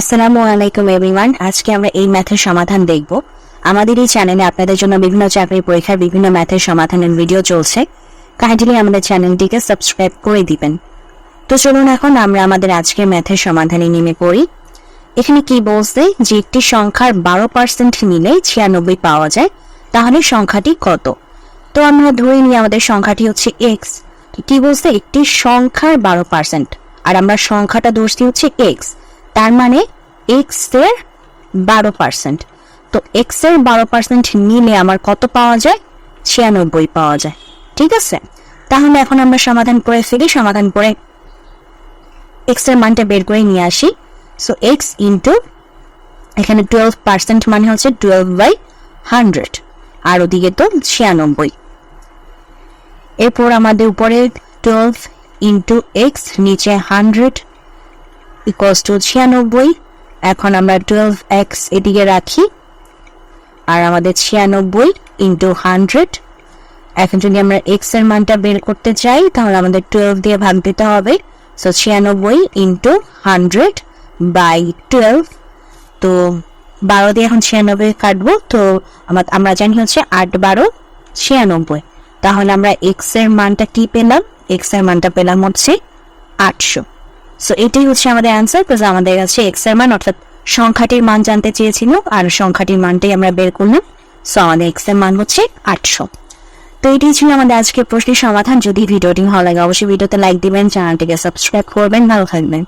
আসসালামু আলাইকুম এভরিওয়ান আজকে আমরা এই ম্যাথের সমাধান দেখব। আমাদের এই চ্যানেলে আপনাদের জন্য বিভিন্ন চাকরির পরীক্ষার বিভিন্ন ম্যাথের সমাধানের ভিডিও চলছে। কাইন্ডলি আমাদের চ্যানেলটিকে সাবস্ক্রাইব করে দিবেন। তো চলুন এখন আমরা আমাদের আজকের ম্যাথের সমাধানে নেমে পড়ি। এখানে কি বলছে? যে একটি সংখ্যার বারো পার্সেন্ট নিলে ছিয়ানব্বই পাওয়া যায়, তাহলে সংখ্যাটি কত? তো আমরা ধরে নিই আমাদের সংখ্যাটি হচ্ছে এক্স কি বলছে? একটি সংখ্যার বারো পার্সেন্ট আর আমরা সংখ্যাটা ধরছি হচ্ছে এক্স তার মানে এক্সের বারো পার্সেন্ট তো এক্সের বারো পার্সেন্ট নিলে আমার কত পাওয়া যায়? ছিয়ানব্বই পাওয়া যায়। ঠিক আছে? তাহলে এখন আমরা সমাধান করে ফেলি, সমাধান করে এক্সের মানটা বের করে নিয়ে আসি। সো এক্স ইন্টু এখানে টুয়েলভ পার্সেন্ট মানে হচ্ছে টুয়েলভ বাই হান্ড্রেড আর ওদিকে তো ছিয়ানব্বই। এরপর আমাদের উপরে টুয়েলভ ইন্টু এক্স নিচে হান্ড্রেড ইকোয়াস টু ছিয়ানব্বই। এখন আমরা টুয়েলভ এক্স এদিকে রাখি। আর আমাদের ছিয়ানব্বই ইন্টু হান্ড্রেড এখন যদি আমরা এক্সের মানটা বের করতে চাই, তাহলে আমাদের টুয়েলভ দিয়ে ভাগ দিতে হবে। সো ছিয়ানব্বই ইন্টু হান্ড্রেড বাই টুয়েলভ তো, বারো দিয়ে এখন ছিয়ানব্বই কাটবো। তো, আমা- আমরা জানি হচ্ছে আট বারো, ছিয়ানব্বই। তাহলে আমরা এক্সের মানটা কি পেলাম? এক্সের মানটা পেলাম হচ্ছে আটশো। সো এটাই হচ্ছে আমাদের অ্যান্সার বিকজ আমাদের কাছে এক্সের মান অর্থাৎ সংখ্যাটির মান জানতে চেয়েছিল আর সংখ্যাটির মানটাই আমরা বের করলাম। সো আমাদের এক্সের মান হচ্ছে আটশো। তো এটাই ছিল আমাদের আজকের প্রশ্নের সমাধান। যদি ভিডিওটি ভালো লাগে, অবশ্যই ভিডিওতে লাইক দিবেন চ্যানেলটিকে সাবস্ক্রাইব করবেন। ভালো থাকবেন।